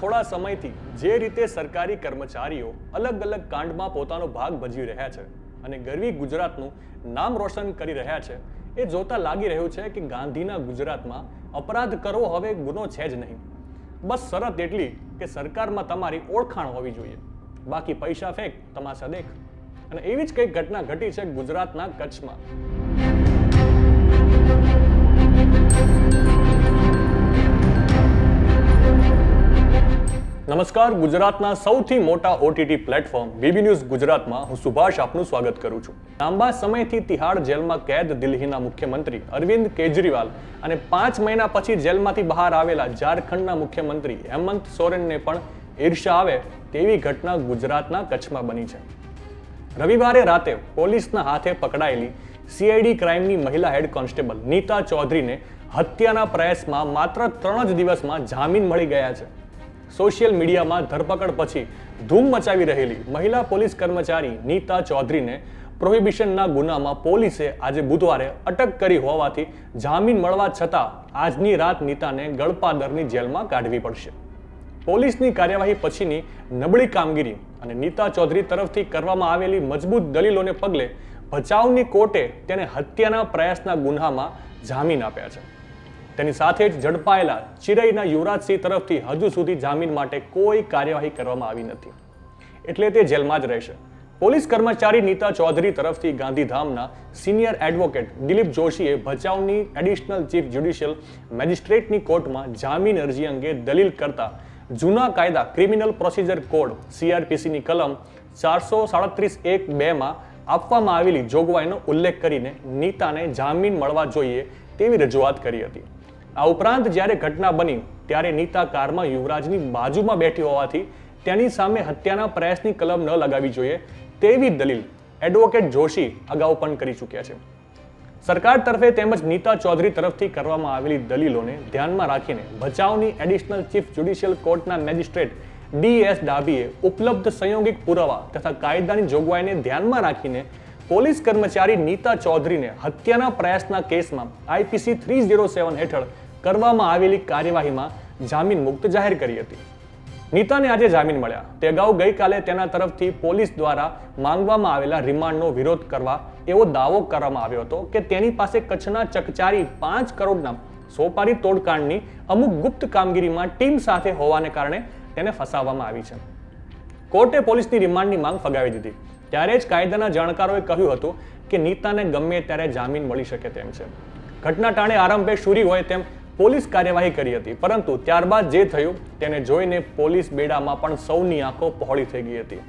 થોડા સમયથી જે રીતે સરકારી કર્મચારીઓ અલગ અલગ કાંડમાં પોતાનો ભાગ ભજવી રહ્યા છે અને ગરવી ગુજરાતનું નામ રોશન કરી રહ્યા છે, એ જોતા લાગી રહ્યું છે કે ગાંધીના ગુજરાતમાં અપરાધ કરવો હવે ગુનો છે જ નહીં. બસ શરત એટલી કે સરકારમાં તમારી ઓળખાણ હોવી જોઈએ. બાકી પૈસા ફેંક, તમાશા દેખ. અને એવી જ કંઈક ઘટના ઘટી છે ગુજરાતના કચ્છમાં. નમસ્કાર, ગુજરાતના સૌથી મોટા ઓટીટી પ્લેટફોર્મ બીબી ન્યૂઝ ગુજરાતમાં હું સુભાષ આપનું સ્વાગત કરું છું. લાંબા સમયથી તિહાડ જેલમાં કેદ દિલ્હીના મુખ્યમંત્રી અરવિંદ કેજરીવાલ અને પાંચ મહિના પછી જેલમાંથી બહાર આવેલા ઝારખંડના મુખ્યમંત્રી હેમંત સોરેનને પણ ઈર્ષા આવે તેવી ઘટના ગુજરાતના કચ્છમાં બની છે. રવિવારે રાતે પોલીસના હાથે પકડાયેલી સીઆઈડી ક્રાઇમની મહિલા હેડ કોન્સ્ટેબલ નીતા ચૌધરીને હત્યાના પ્રયાસમાં માત્ર ત્રણ જ દિવસમાં જામીન મળી ગયા છે. સોશિયલ મીડિયામાં ધરપકડ પછી ધૂમ મચાવી રહેલી મહિલા પોલીસ કર્મચારી નીતા ચૌધરીને પ્રોહિબિશનના ગુનામાં પોલીસે આજે બુધવારે અટક કરી હોવાથી જામીન મળવા છતાં આજની રાત નીતાને ગળપાદરની જેલમાં કાઢવી પડશે. પોલીસની કાર્યવાહી પછીની નબળી કામગીરી અને નીતા ચૌધરી તરફથી કરવામાં આવેલી મજબૂત દલીલોને પગલે ભચાઉની કોર્ટે તેને હત્યાના પ્રયાસના ગુન્હામાં જામીન આપ્યા છે. તેની સાથે જ ઝડપાયેલા ચિરઈના યુવરાજસિંહ તરફથી હજુ સુધી જામીન માટે કોઈ કાર્યવાહી કરવામાં આવી નથી. એટલે તે જેલમાં જ રહેશે. પોલીસ કર્મચારી નીતા ચૌધરી તરફથી ગાંધીધામના સિનિયર એડવોકેટ દિલીપ જોશીએ ભચાઉની એડિશનલ ચીફ જ્યુડિશિયલ મેજિસ્ટ્રેટની કોર્ટમાં જામીન અરજી અંગે દલીલ કરતા જૂના કાયદા ક્રિમિનલ પ્રોસિજર કોડ સીઆરપીસીની કલમ ચારસો સાડત્રીસ એક બેમાં આપવામાં આવેલી જોગવાઈનો ઉલ્લેખ કરીને નીતાને જામીન મળવા જોઈએ તેવી રજૂઆત કરી હતી. આ ઉપરાંત જ્યારે ઘટના બની, ત્યારે નીતા કારમાં યુવરાજની બાજુમાં બેઠી હોવાથી તેની સામે હત્યાના પ્રયાસની કલમ ન લગાવી જોઈએ તેવી દલીલ એડવોકેટ જોશી અગાઉ પણ કરી ચૂક્યા છે. સરકાર તરફે તેમજ નીતા ચૌધરી તરફથી કરવામાં આવેલી દલીલોને ધ્યાનમાં રાખીને ભચાઉની એડિશનલ ચીફ જ્યુડિશિયલ કોર્ટના મેજિસ્ટ્રેટ ડી એસ ડાબીએ ઉપલબ્ધ સંયોગિક પુરાવા તથા કાયદાની જોગવાઈને ધ્યાનમાં રાખીને પોલીસ કર્મચારી નીતા ચૌધરીને હત્યાના પ્રયાસના કેસમાં આઈપીસી થ્રી ઝીરો સેવન હેઠળ કરવામાં આવેલી કાર્યવાહીમાં જામીન મુક્ત જાહેર કરી હતી. નીતાને આજે જામીન મળ્યા. તે અગાઉ ગઈકાલે તેના તરફથી પોલીસ દ્વારા માંગવામાં આવેલા રિમાન્ડનો વિરોધ કરવા એવો દાવો કરવામાં આવ્યો હતો કે તેની પાસે કચ્છના ચકચારી પાંચ કરોડના સોપારી તોડકાંડની અમુક ગુપ્ત કામગીરીમાં ટીમ સાથે હોવાને કારણે તેને ફસાવવામાં આવી છે. કોર્ટે પોલીસની રિમાન્ડની માંગ ફગાવી દીધી. ત્યારે જ કાયદાના જાણકારોએ કહ્યું હતું કે નીતાને ગમે ત્યારે જામીન મળી શકે તેમ છે. ઘટના ટાણે આરંભે શૂરી હોય તેમ પોલીસ કાર્યવાહી કરી હતી. પરંતુ ત્યારબાદ જે થયું, તેને જોઈને પોલીસ બેડામાં પણ સૌની આંખો પહોળી થઈ ગઈ હતી.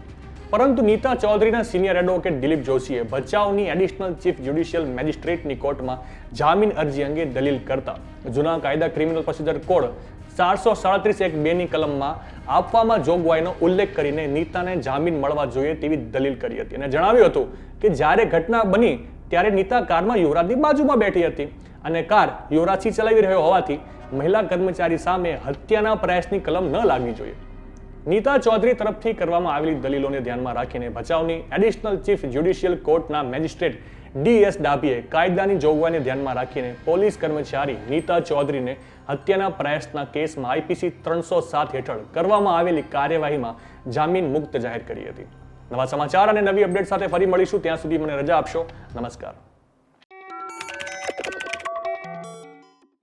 પરંતુ નીતા ચૌધરીના સિનિયર એડવોકેટ દિલીપ જોશીએ ભચાઉની એડિશનલ ચીફ જ્યુડિશિયલ મેજિસ્ટ્રેટની કોર્ટમાં જામીન અરજી અંગે દલીલ કરતા જૂના કાયદા ક્રિમિનલ પ્રોસિજર કોડ ચારસો સાડત્રીસ એક બેની કલમમાં આપવામાં જોગવાઈનો ઉલ્લેખ કરીને નીતાને જામીન મળવા જોઈએ તેવી દલીલ કરી હતી. અને જણાવ્યું હતું કે જ્યારે ઘટના બની ત્યારે નીતા કારમાં યુવરાજની બાજુમાં બેઠી હતી અને કાર યુવરાજથી ચલાવી રહ્યો હોવાથી મહિલા કર્મચારી સામે હત્યાના પ્રયાસની કલમ ન લાગવી જોઈએ. નીતા ચૌધરી તરફથી કરવામાં આવેલી દલીલોને ધ્યાનમાં રાખીને ભચાઉની એડિશનલ ચીફ જ્યુડિશિયલ કોર્ટના મેજિસ્ટ્રેટ ડી એસ ડાભીએ કાયદાની જોગવાઈને ધ્યાનમાં રાખીને પોલીસ કર્મચારી નીતા ચૌધરીને હત્યાના પ્રયાસના કેસમાં આઈપીસી ત્રણસો સાત હેઠળ કરવામાં આવેલી કાર્યવાહીમાં જામીન મુક્ત જાહેર કરી હતી. નવા સમાચાર અને નવી અપડેટ સાથે ફરી મળીશું. ત્યાં સુધી મને રજા આપશો. નમસ્કાર.